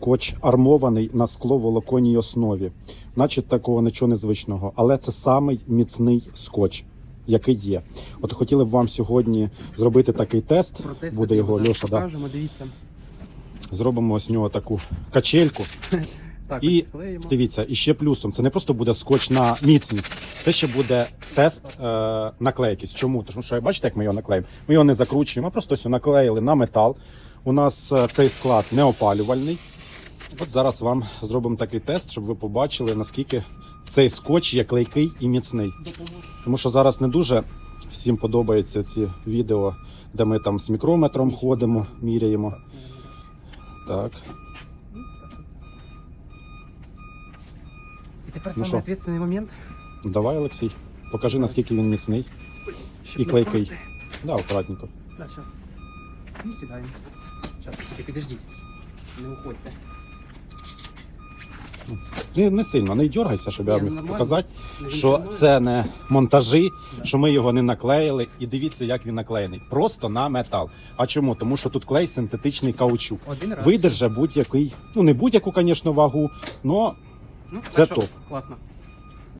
скотч армований на скловолоконній основі. Значить, такого нічого незвичного. Але це самий міцний скотч, який є. От хотіли б вам сьогодні зробити такий тест. Протестити Буде його Льоша. Да. покажемо, дивіться. Зробимо з нього таку качельку. Так, І ось склеїмо. дивіться, і ще плюсом, це не просто буде скотч на міцність, це ще буде тест е, наклейки. Чому? Тому що бачите, як ми його наклеїмо? Ми його не закручуємо, а просто ось наклеїли на метал. У нас е, цей склад не опалювальний. От зараз вам зробимо такий тест, щоб ви побачили, наскільки цей скотч є клейкий і міцний. Тому що зараз не дуже всім подобаються ці відео, де ми там з мікрометром ходимо, міряємо. Так. І тепер Ну самий відповідальний момент. Давай, Олексій, покажи, наскільки він міцний. І клейкий. Да, акуратненько. Да, сейчас. І сідаємо. Зараз, тільки підождіть. Не уходьте. Не, не сильно, не дергайся, щоб я ну, міг показати, що це не монтажі, що ми його не наклеїли. І дивіться, як він наклеєний. Просто на метал. А чому? Тому що тут клей синтетичний каучук. Видержа будь-який, ну не будь-яку, звісно, вагу, але Ну, це то топ. Класно.